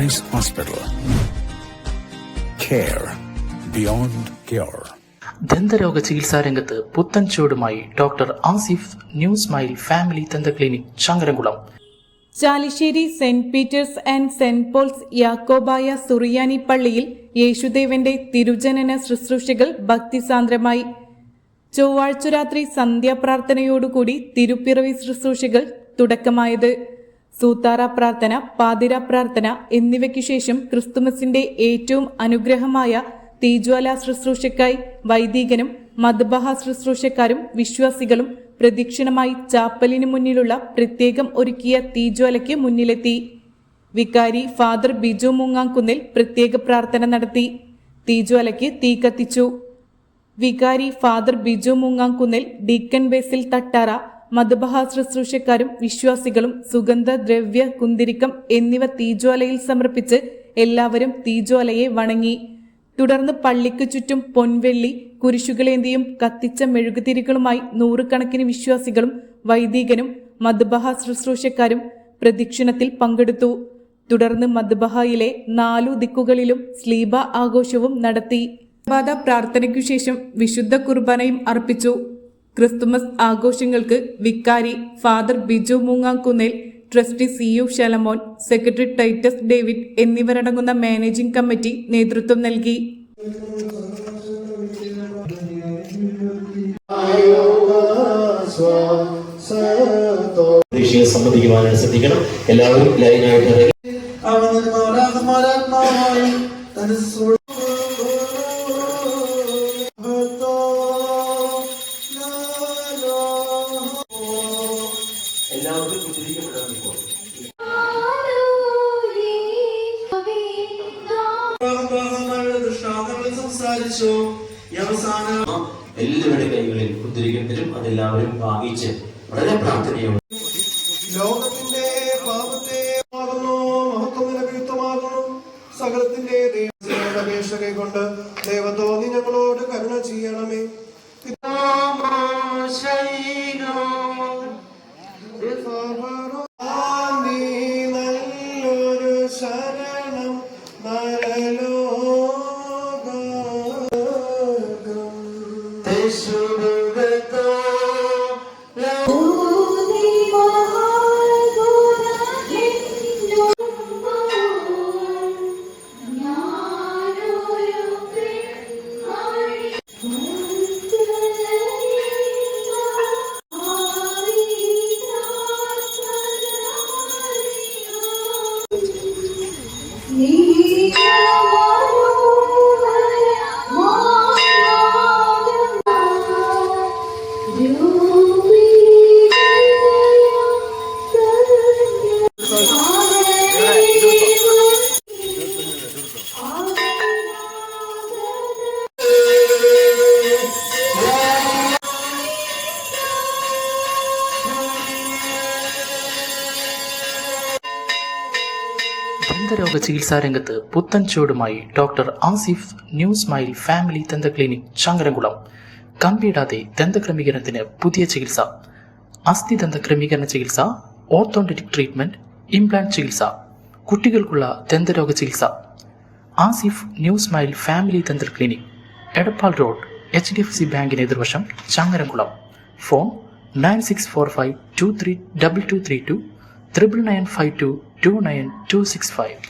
Price Hospital. Care beyond cure. ദന്തരോഗ ചികിത്സാ രംഗത്ത് പുത്തൻ ചുവടുമായി doctor Asif new smile family ദന്ത clinic Changaramkulam Chalissery saint Peter's and saint Paul's Yakobaya സുറിയാനി പള്ളിയിൽ യേശുദേവന്റെ തിരുജനന ശുശ്രൂഷകൾ ഭക്തിസാന്ദ്രമായി ചൊവ്വാഴ്ച രാത്രി സന്ധ്യാപ്രാർത്ഥനയോടുകൂടി തിരുപ്പിറവി ശുശ്രൂഷകൾ തുടക്കമായത് സൂത്താറ പ്രാർത്ഥന പാതിര പ്രാർത്ഥന എന്നിവയ്ക്കു ശേഷം ക്രിസ്തുമസിന്റെ ഏറ്റവും അനുഗ്രഹമായ തീജ്വാല ശുശ്രൂഷയ്ക്കായി വൈദികനും മദ്ബഹ ശുശ്രൂഷക്കാരും വിശ്വാസികളും പ്രദക്ഷിണമായി ചാപ്പലിനു മുന്നിലുള്ള പ്രത്യേകം ഒരുക്കിയ തീജ്വാലയ്ക്ക് മുന്നിലെത്തി. വികാരി ഫാദർ ബിജു മൂങ്ങാങ്കുന്നിൽ പ്രത്യേക പ്രാർത്ഥന നടത്തി. തീജ്വാലയ്ക്ക് തീ കത്തിച്ചു. വികാരി ഫാദർ ബിജു മൂങ്ങാങ്കുന്നിൽ ഡീക്കൻ ബേസിൽ തട്ടാറ മധുബഹ വിശ്വാസികളും സുഗന്ധ ദ്രവ്യ കുന്തിരിക്കം എന്നിവ തീജ്വാലയിൽ സമർപ്പിച്ച് എല്ലാവരും തീജ്വാലയെ വണങ്ങി. തുടർന്ന് പള്ളിക്ക് ചുറ്റും പൊൻവെള്ളി കുരിശുകളേന്തിയും കത്തിച്ച മെഴുകുതിരികളുമായി നൂറുകണക്കിന് വിശ്വാസികളും വൈദികനും മധുബഹ ശുശ്രൂഷക്കാരും പ്രദക്ഷിണത്തിൽ പങ്കെടുത്തു. തുടർന്ന് മദ്ബഹയിലെ നാലു ദിക്കുകളിലും സ്ലീബ ആഘോഷവും നടത്തി. പ്രാർത്ഥനയ്ക്കു ശേഷം വിശുദ്ധ കുർബാനയും അർപ്പിച്ചു. ക്രിസ്തുമസ് ആഘോഷങ്ങൾക്ക് വിക്കാരി father Biju Moongakunnil trustee C U Shalamon secretary Titus David എന്നിവരടങ്ങുന്ന മാനേജിംഗ് കമ്മിറ്റി നേതൃത്വം നൽകി. ശ്രദ്ധിക്കണം. എല്ലാവരും ലൈനായിട്ട് അവൻ അവസാന എല്ലാവരുടെ കൈകളിൽ കുത്തിരിക്കപ്പെടും അതെല്ലാവരും വാങ്ങിച്ച് വളരെ പ്രാർത്ഥനയോടെ ലോകത്തിന്റെ പാപത്തെ ആകുന്നു സകലത്തിന്റെ ദൈവത്തിന്റെ അപേക്ഷ കൈകൊണ്ട് ഞങ്ങളോട് കരുണ ചെയ്യണമേ সুরগত ദന്തരോഗ ചികിത്സാ രംഗത്ത് പുത്തൻ ചുവടുമായി doctor Asif new smile family ദന്ത ക്ലിനിക് ചങ്ങരംകുളം. കമ്പിയിടാതെ ദന്തക്രമീകരണത്തിന് പുതിയ ചികിത്സ. അസ്ഥി ദന്തക്രമീകരണ ചികിത്സ ഓർത്തോണ്ടറ്റിക് ട്രീറ്റ്മെന്റ് ഇംപ്ലാന്റ് ചികിത്സ. കുട്ടികൾക്കുള്ള ദന്തരോഗ ചികിത്സ ആസിഫ് ന്യൂ സ്മൈൽ ഫാമിലി ദന്ത clinic Edappal road H D F C ബാങ്കിന് എതിർവശം Changaramkulam. Phone nine six four five two three double two three two triple nine five two two nine two six five